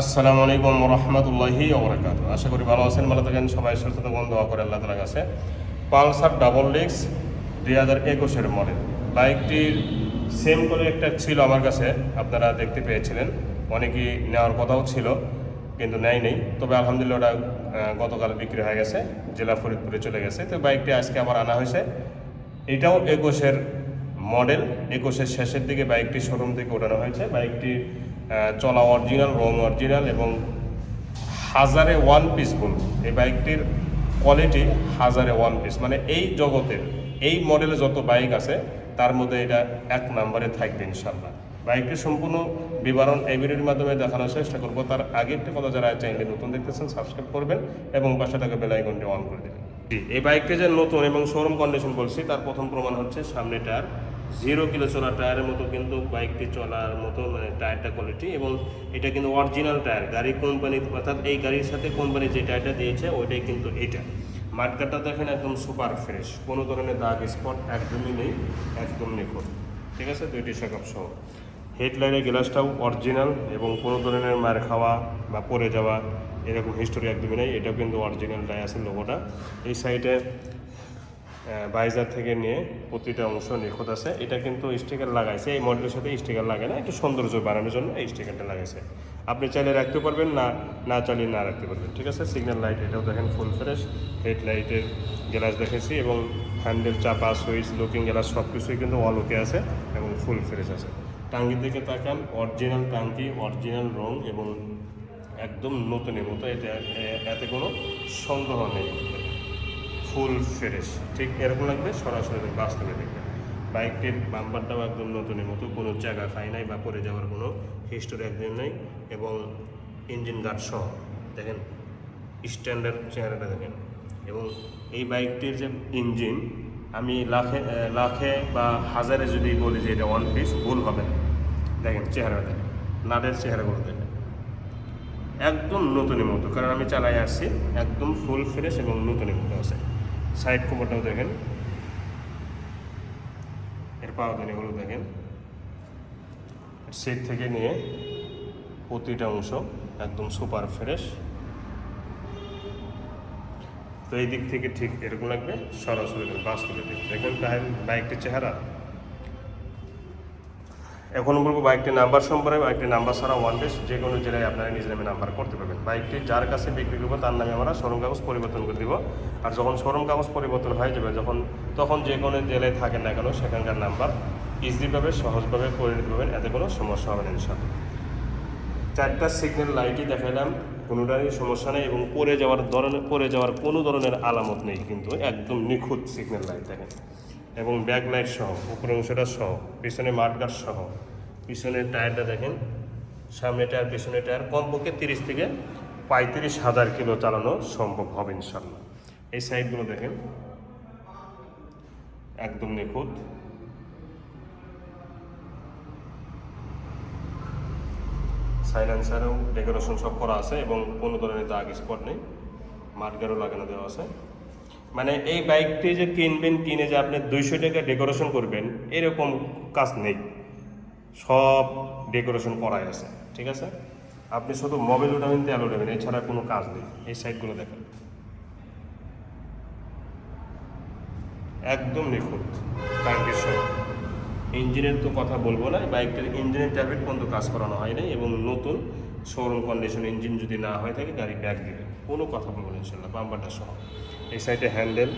আসসালামু আলাইকুম রহমতুল্লাহি ওবরাকাত আশা করি ভালো আছেন, ভালো থাকেন, সবাই সুস্থ থাকুন দোয়া করে আল্লাহ তালার কাছে। পালসার ডাবল ডিক্স দুই হাজার একুশের মডেল। বাইকটির সেম করে একটা ছিল আমার কাছে, আপনারা দেখতে পেয়েছিলেন। অনেকেই নেওয়ার কথাও ছিল, কিন্তু নেয় নেই। তবে আলহামদুলিল্লাহ ওটা গতকাল বিক্রি হয়ে গেছে, জেলা ফরিদপুরে চলে গেছে। তো বাইকটি আজকে আবার আনা হয়েছে। এটাও একুশের মডেল, একুশের শেষের দিকে বাইকটি শোরুম থেকে ওঠানো হয়েছে। বাইকটি চলা অরিজিনাল রং অরিজিনাল এবং হাজারে ওয়ান পিস বলব। এই বাইকটির কোয়ালিটি হাজারে ওয়ান পিস মানে এই জগতের, এই মডেলে যত বাইক আছে, তার মধ্যে এটা এক নম্বরে থাকবে ইনশাল্লাহ বাইকটির সম্পূর্ণ বিবরণ এই ভিডিওর মাধ্যমে দেখানোর চেষ্টা করব। তার আগে একটা কথা যারা চ্যানেলে নতুন দেখতেছেন সাবস্ক্রাইব করবেন এবং পাশে থাকা বেল আইকনটি অন করে দেবেন। এই বাইকটি যে নতুন এবং শোরুম কন্ডিশন বলছি, তার প্রথম প্রমাণ হচ্ছে সামনে টায়ার জিরো কিলো চলা টায়ারের মতো কিন্তু বাইকটি চলার মতো মানে টায়ারটা কোয়ালিটি এবং এটা কিন্তু অরিজিনাল টায়ার গাড়ি কোম্পানি অর্থাৎ এই গাড়ির সাথে কোম্পানি যে টায়ারটা দিয়েছে, ওইটাই কিন্তু এইটা মার্কারটা দেখেন একদম সুপার ফ্রেশ কোনো ধরনের দাগ স্পট একদমই নেই, একদম নিখুঁত। ঠিক আছে? দুইটি শাকাপ সহ। হেডলাইনের গ্লাসটাও অরিজিনাল এবং কোনো ধরনের মার খাওয়া বা পড়ে যাওয়া এরকম হিস্টোরি একদমই নেই। এটাও কিন্তু অরিজিনালটাই আছে লোগোটা এই সাইডে বাইজার থেকে নিয়ে প্রতিটা অংশ নিখুঁত আছে। এটা কিন্তু স্টিকার লাগাইছে। এই মডেলের সাথে স্টিকার লাগে না, একটু সৌন্দর্য বাড়ানোর জন্য এই স্টিকারটা লাগাইছে। আপনি চাইলে রাখতে পারবেন, না না চালিয়ে না রাখতে পারবেন, ঠিক আছে? সিগন্যাল লাইট এটাও দেখেন ফুল ফ্রেশ হেড লাইটের গ্লাস দেখেছি এবং হ্যান্ডেল চাপা সুইচ লুকিং গ্লাস সব কিছুই কিন্তু অল ওকে আছে এবং ফুল ফ্রেশ আছে। টাঙ্গির দিকে তাকান অরিজিনাল টাঙ্কি অরিজিনাল রং এবং একদম নতুনের মতো, এটা এতে কোনো সন্দেহ নেই। Full fresh. ঠিক এরকম লাগবে? সরাসরি বাস্তবে দেখবেন বাইকটির বাম্পারটাও একদম নতুনের মতো কোনো জায়গা খাই নাই বা পরে যাওয়ার কোনো হিস্টোরি একদম নেই এবং ইঞ্জিন গার্ড সহ, দেখেন স্ট্যান্ডার্ড চেহারাটা দেখেন। এবং এই বাইকটির যে ইঞ্জিন আমি লাখে লাখে বা হাজারে যদি বলি যে এটা ওয়ান পিস ভুল হবে না। দেখেন চেহারা দেখেন, নাটের চেহারাগুলো দেখেন। একদম নতুনের মতো, কারণ আমি চালাই আসছি, একদম ফুল ফ্রেশ এবং নতুনের মতো আছে। সাইড কোমরটাও দেখেন। এর পাওদানিগুলো দেখেন। সেট থেকে নিয়ে প্রতিটা অংশ একদম সুপার ফ্রেশ তো এই দিক থেকে ঠিক এরকম লাগবে, সরাসরি বাস্তবে দেখেন। দেখবেন বাইকটির চেহারা। এখন বলব বাইকটির নাম্বার সম্পর্কে, বাইকটির নাম্বার ছাড়া ওয়ান ডেস যে কোনো জেলায় আপনারা নিজ নামে নাম্বার করতে পারবেন। বাইকটি যার কাছে বিক্রি করব, তার নামে আমরা শোরুম কাগজ পরিবর্তন করে দিব। আর যখন শোরুম কাগজ পরিবর্তন হয়ে যাবে, যখন, তখন যে কোনো জেলায় থাকেন না কেন, সেখানকার নাম্বার ইজিভাবে সহজভাবে করে নিতে পারবেন, এতে কোনো সমস্যা হবে না ইনশাল্লাহ চারটা সিগন্যাল লাইটই দেখালাম, কোনোটারই সমস্যা নেই এবং পড়ে যাওয়ার ধরনের, পড়ে যাওয়ার কোনো ধরনের আলামত নেই, কিন্তু একদম নিখুঁত সিগন্যাল লাইট দেখেন। এবং ব্যাক লাইট সহ উপরের অংশটা সহ, পিছনে মাঠগার সহ, পিছনের টায়ারটা দেখেন, সামনে টায়ার, পিছনে টায়ার, কমপক্ষে তিরিশ থেকে পঁয়ত্রিশ হাজার কিলো চালানো সম্ভব হবে ইনশাল্লাহ এই সাইডগুলো দেখেন, একদম নিখুঁত। সাইলেন্সারেও ডেকোরেশন সব করা আছে এবং কোনো ধরনের দাগ স্পট নেই মাঠগারও লাগানো দেওয়া আছে। মানে এই বাইকটি যে কিনবেন, কিনে যে আপনি দুইশো টাকা ডেকোরেশন করবেন, এরকম কাজ নেই। সব ডেকোরেশন করাই আছে, ঠিক আছে? আপনি শুধু মোবাইল উঠাবেন, তেল উঠাবেন, এছাড়া কোনো কাজ নেই। এই সাইডগুলো দেখেন। একদম নিখুঁত সহ ইঞ্জিনের তো কথা বলব না, বাইকটার ইঞ্জিনের ট্যাবলেট পর্যন্ত কাজ করানো হয় হয়নি এবং নতুন শোরুম কন্ডিশন ইঞ্জিন যদি না হয়ে থাকে, গাড়ি ব্যাগ দিবে। কোনো কথা বলব না ইনশাল্লাহ বাম্পারটা সহ। এই সাইডে হ্যান্ডেল,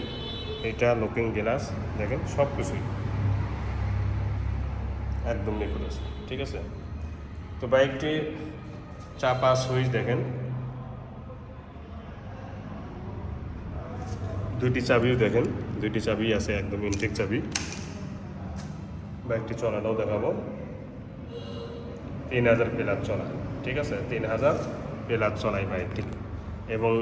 এটা লুকিং গ্লাস, দেখেন, সব কিছুই। একদম নিখুঁত ঠিক আছে? তো বাইকটি চাপা সুইচ, দেখেন। দুইটি চাবিও, দেখেন, দুইটি চাবি আছে, একদম ইনটেক চাবি। বাইকটি চলাটাও দেখাবো। তিন হাজার প্লাস চলা, ঠিক আছে? তিন হাজার প্লাস চলাই বাইকটি। এবং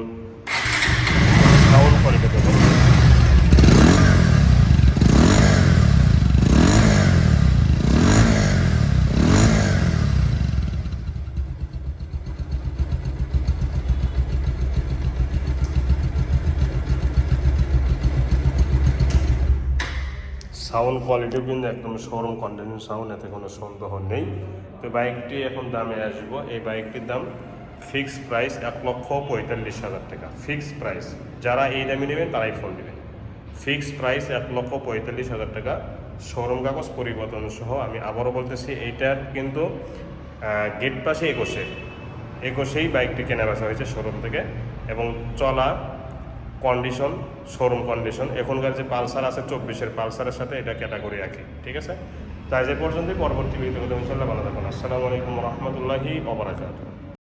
সাউন্ড কোয়ালিটিও কিন্তু একদম শোরুম কন্ডিশন সাউন্ড এতে কোনো সন্দেহ নেই। তো বাইকটি এখন দামে আসব। এই বাইকটির দাম ফিক্স প্রাইস এক লক্ষ পঁয়তাল্লিশ হাজার টাকা। Fix price. যারা এই দামে নেবেন, তারাই ফোন দেবেন ফিক্স প্রাইস এক লক্ষ পঁয়তাল্লিশ হাজার টাকা। শোরুম কাগজ পরিবর্তন সহ আমি আবারও বলতেছি, এইটার কিন্তু গেট পাশে একুশে। একুশেই বাইকটি কেনা বেচা হয়েছে শোরুম থেকে এবং চলা কন্ডিশন, শোরুম কন্ডিশন, এখনকার যে পালসার আছে, চব্বিশের পালসারের সাথে এটা ক্যাটাগরি একই, ঠিক আছে? তাই যে পর্যন্তই পরবর্তী ভিডিও ইনশাল্লাহ ভালো থাকুন। আসসালামু আলাইকুম রহমতুল্লাহি ওবরাকাতুহ